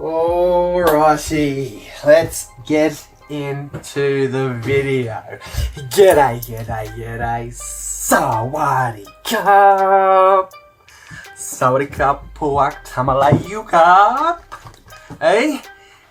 Alrighty, let's get into the video. G'day, g'day, g'day. Sawadee cup. Sawadee cup, puak tamalayu. Hey?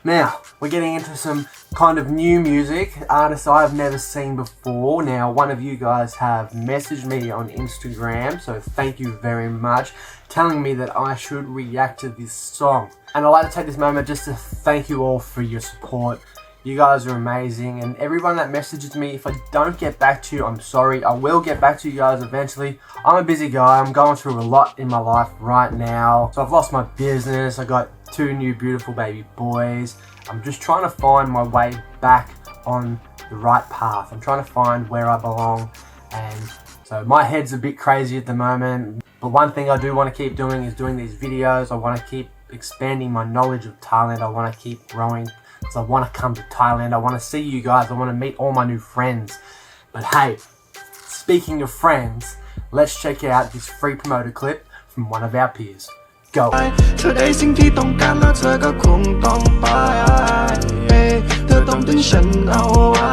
Now, we're getting into some kind of new music, artists I've never seen before. Now, one of you guys have messaged me on Instagram, so thank you very much, telling me that I should react to this song. And I'd like to take this moment just to thank you all for your support. You guys are amazing, and everyone that messages me, if I don't get back to you, I'm sorry. I will get back to you guys eventually. I'm a busy guy, I'm going through a lot in my life right now. So I've lost my business, I got two new beautiful baby boys. I'm just trying to find my way back on the right path. I'm trying to find where I belong, and so my head's a bit crazy at the moment. But one thing I do want to keep doing is doing these videos. I want to keep expanding my knowledge of Thailand. I want to keep growing because I want to come to Thailand. I want to see you guys. I want to meet all my new friends. But hey, speaking of friends, let's check out this free promoter clip from one of our peers. Go. เธอได้สิ่งที่ต้องการแล้วเธอก็คงต้องไปเธอต้องดึงฉันเอาไว้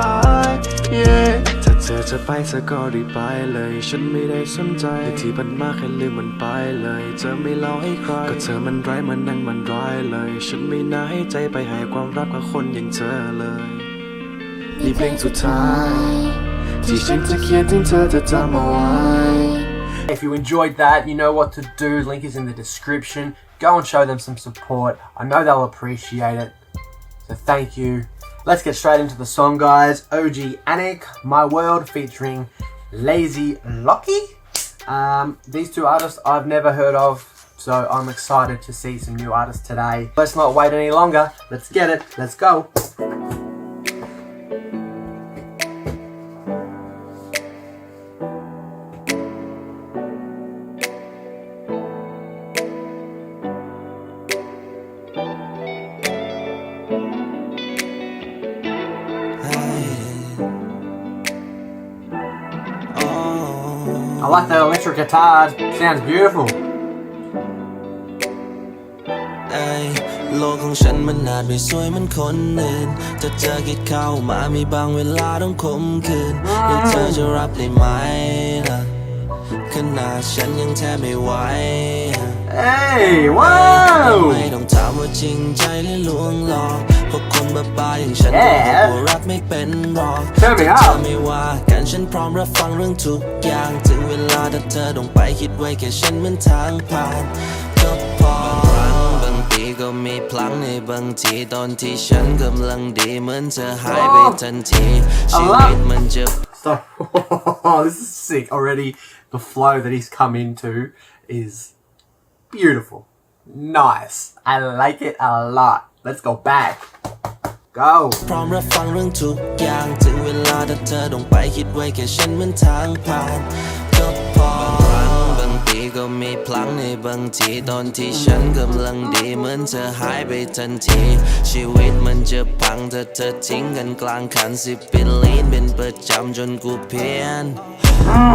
ถ้า เธอจะไปเธอก็รีบไปเลย ฉันไม่ได้สนใจแต่ที่ผ่านมากแค่ลืมมันไปเลย เธอไม่เล่าให้ใคร ก็เธอมันร้ายมันนั่งมันร้ายเลย ฉันไม่น่าให้ใจไปให้ความรักกับคนอย่างเธอเลย นี่เพลงสุดท้าย ที่ฉันจะเขียนถึงเธอจะจำเอาไว้ If you enjoyed that, you know what to do. Link is in the description. Go and show them some support. I know they'll appreciate it. So thank you. Let's get straight into the song, guys. OG Anik, My World, featuring Lazy Locky. Um, these two artists I've never heard of, so I'm excited to see some new artists today. Let's not wait any longer. Let's get it. Let's go. Like that electric guitar. Sounds beautiful. ไอ้โลกของฉันมันอาจไม่สวยเหมันคนอื่นจะเจอคิดเข้ามามีบางเวลาต้องคมคืนแล้วเธอจะรับได้ไหมล่ะขนาดฉันยังแทบไม่ไหว Hey, ไม่ whoa! ต้องถามว่าจริงใจหรือลวงหลอก เพราะคนบ้าๆอย่างฉันก็ Yeah รู้ว่ารักไม่เป็นหรอก Turn me เธอ up ไม่ว่ากันฉันพร้อมรับฟังเรื่องทุกอย่าง ถึงเวลาถ้าเธอต้องไปคิดไว้แค่ฉันเหมือนทางผ่านก็พอบางทีก็มีพลังในบางทีตอนที่ฉันกำลังดีเหมือนเธอหายไปทันทีชีวิตมันจะ So, this is sick already. The flow that he's come into is beautiful. Nice. I like it a lot. Let's go back. Go. พร้อมรับฟังเรื่องทุกอย่างถึงเวลาถ้าเธอต้องไปคิดไว้แค่ฉันเหมือนทางผ่านก็พอบางทีก็มีพลังในบางทีตอนที่ฉันกำลังดีเหมือนเธอหายไปทันที ชีวิตมันจะพังถ้าเธอทิ้งกันกลางคันสิบเป็นลีนเป็นประจำจนกูเพี้ยน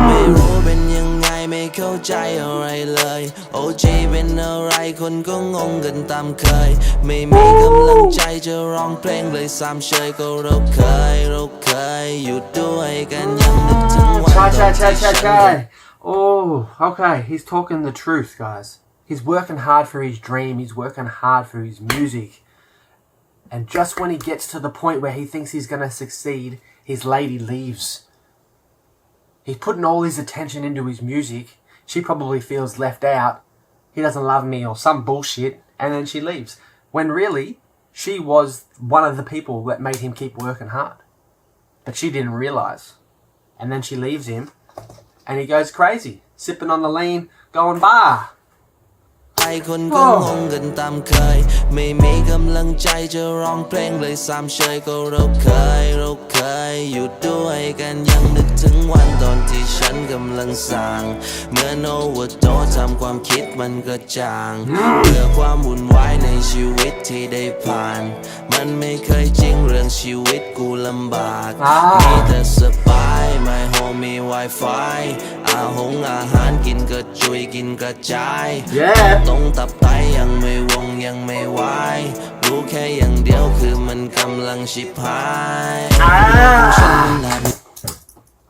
ไม่รู้เป็นยัง ไงไม่เข้าใจอะไรเลย โอจีเป็นอะไรคนก็งงกันตามเคย ไม่มีกำลังใจจะร้องเพลงเลยซ้ำเชยก็เราเคยเราเคยอยู่ด้วยกันยังนึกถึงวัน Chai, ตอ chai, น chai, ที่ chai, ฉัน chai. Oh, okay. He's talking the truth, guys. He's working hard for his dream. He's working hard for his music. And just when he gets to the point where he thinks he's going to succeed, his lady leaves. He's putting all his attention into his music. She probably feels left out. He doesn't love me or some bullshit. And then she leaves. When really, she was one of the people that made him keep working hard. But she didn't realize. And then she leaves him. And he goes crazy. Sipping on the lean, going bar. ไปคนก็งงกันตามเคย ไม่มีกำลังใจจะร้องเพลงเลยซ้ำเชยก็เราเคยเราเคยอยู่ด้วยกันยังนึกถึง วันตอนที่ฉันกำลังสั่งเมื่อโนวโตทำความคิดมันก็จางเพื่อความวุ่นวายในชีวิตที่ได้ผ่าน มันไม่เคยจริงเรื่องชีวิตกูลำบากอ่ามีแต่สบาย my home มี wifi อาหงอาหารกินกระจุยกินกระจาย Yeah. โตรงตับไตยังไม่วงยังไม่ไหวรู้แค่อย่างเดียวคือมันกำลังชิบหายฉันมันอาจ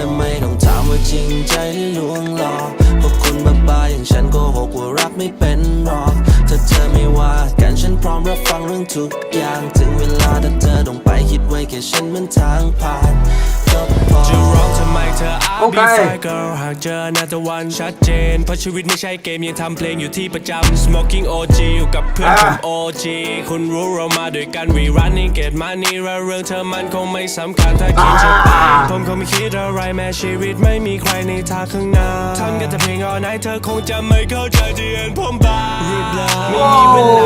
และไม่ต้องถามว่าจริงใจหรือลวงหลอกพวกคุณบ้าบาอย่างฉันโกหกว่ารักไม่เป็นหรอก ถ้าเธอไม่ว่ากันฉันพร้อมรับฟังเรื่องทุก อ I'll be Okay. fine girl หากเจอหน้าตะวันชัดเจน เพราะชีวิตไม่ใช่เกมยังทำเพลงอยู่ที่ประจำ smoking OG อยู่กับเพื่อนผม OG คุณรู้เรามาด้วยกัน we running get money และเรื่องเธอมันคงไม่สำคัญถ้าคิดจะไปผมคงไม่คิดอะไรแม้ชีวิตไม่มีใครในทางข้างหน้าทำกันแต่เพลง all night เธอคงจะไม่เข้าใจที่เห็นผมบ้ารีบลาไม่มีเวลา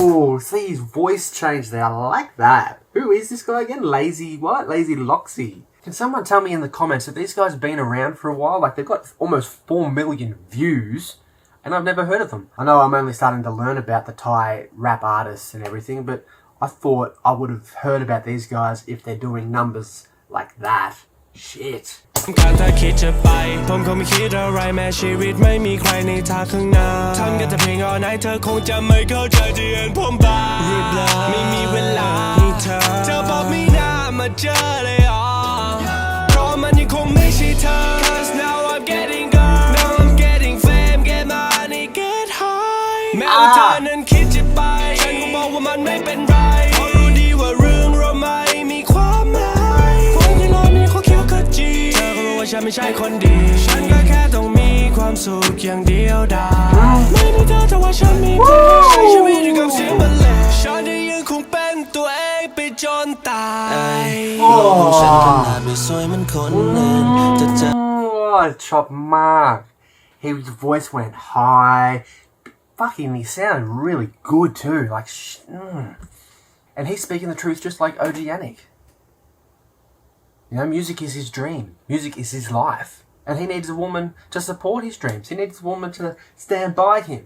Whoa! See his voice change there. I like that. Who is this guy again? Lazy what? Lazy Loxy. Can someone tell me in the comments if these guys have been around for a while? Like they've got almost four million views, and I've never heard of them. I know I'm only starting to learn about the Thai rap artists and everything, but I thought I would have heard about these guys if they're doing numbers like that. Shit. การถ้าคิดจะไป ผมคงไม่คิดอะไรแม้ชีวิตไม่มีใครในทางข้างหน้าทำกันแต่เพลง all night เธอคงจะไม่เข้าใจที่เห็นผมบ้ารีบลาไม่มีเวลาให้เธอ เธอบอกไม่น่ามาเจอเลยอ่ะเพราะ มันยังคงไม่ใช่เธอ Cause now I'm getting girl now I'm getting fame get money get high แม้ว่าเธอนั้นคิดจะไป ฉันก็บอกว่ามันไม่เป็นไรเพราะรู้ดีว่าเรื่องเราไม่มีความหมายคนที่รอนี่เขาคิดว่าเขาจีเธอก็รู้ว่าฉันไม่ใช่คนดี ฉันก็แค่ต้องมีความสุขอย่างเดียวได้ไม่ได้เธอแต่ว่าฉันมีเธอใช้ชีวิตอยู่กับเสียงบรรเลง ตัวเองไปจนตาย ของฉันขนาดไม่สวยเหมือนคนอื่นแต่เธอ Oh, Chop Mark. His voice went high. Fucking, he sounded really good too. Like, sh- mm. and he's speaking the truth just like OG Yannick. You know, music is his dream. Music is his life. And he needs a woman to support his dreams. He needs a woman to stand by him.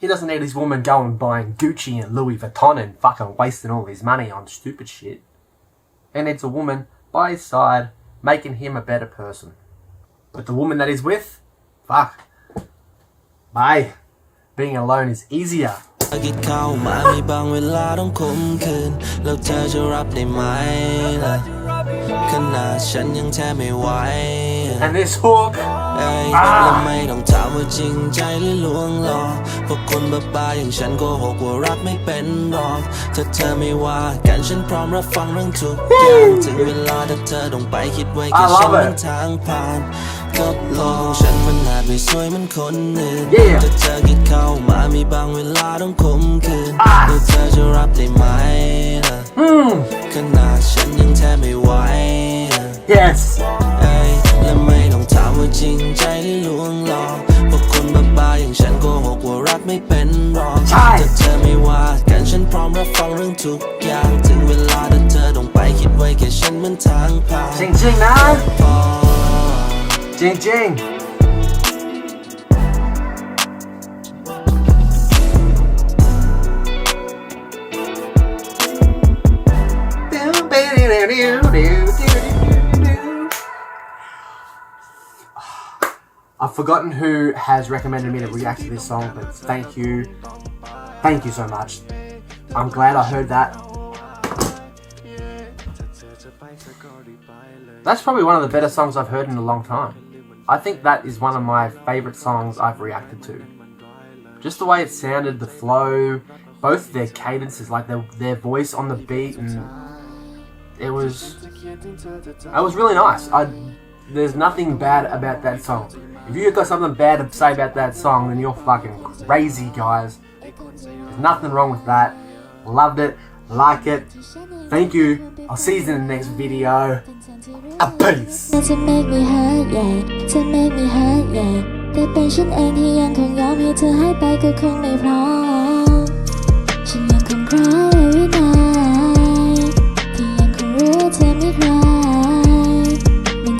He doesn't need his woman going buying Gucci and Louis Vuitton and fucking wasting all his money on stupid shit. He needs a woman by his side, making him a better person. But the woman that he's with, fuck. Bye. Being alone is easier. คิดเข้ามามีบางเวลาต้องคมคืน แล้วเธอจะรับได้ไหมล่ะ ขนาดฉันยังแทบไม่ไหว And this hook. เ อ้ยและไม่ต้องถามว่าจริงใจหรือลวงหลอกพวกคนบ้าๆอย่างฉันโกหกว่ารักไม่เป็นหรอกถ้าเธอไม่ว่ากันฉันพร้อมรับฟังเรื่องทุกอย่างถึงเวลาถ้าเธอต้องไปคิดไว้แค่ I love ฉัน it เป็นทางผ่านก็โลกของฉันมันอาจไม่สวยเหมือนคนอื่น Yeah ถ้าเธอคิดเข้ามามีบางเวลาต้องคมคืนแล้วเธอจะรับได้ไหมล่ะขนาดฉันยังแทบไม่ไหวล่ะ Yes. เอ้ยและไม่ต้องถามว่าจริงใจหรือลวงหลอก ไม่เป็นหรอกใช่ถ้าเธอไม่ว่ากันฉันพร้อมรับฟังเรื่องทุกอย่างถึงเวลาถ้าเธอต้องไปคิดไว้แค่ฉันเหมือนทางผ่าน Jing Jing now. พอ Jing Jing. I've forgotten who has recommended me to react to this song, but thank you. Thank you so much. I'm glad I heard that. That's probably one of the better songs I've heard in a long time. I think that is one of my favorite songs I've reacted to. Just the way it sounded, the flow, both their cadences, like their, their voice on the beat, and it was it was really nice. I there's nothing bad about that song. If you got something bad to say about that song, then you're fucking crazy, guys. There's nothing wrong with that. Loved it, like it. Thank you. I'll see you in the next video. A peace. to make me hurt yeah to make me hurt yeah แต่เป็นฉันเองที่ยังคงยอมให้เธอหายไปก็คงไม่พร้อมฉันยังคง cry every night ใคร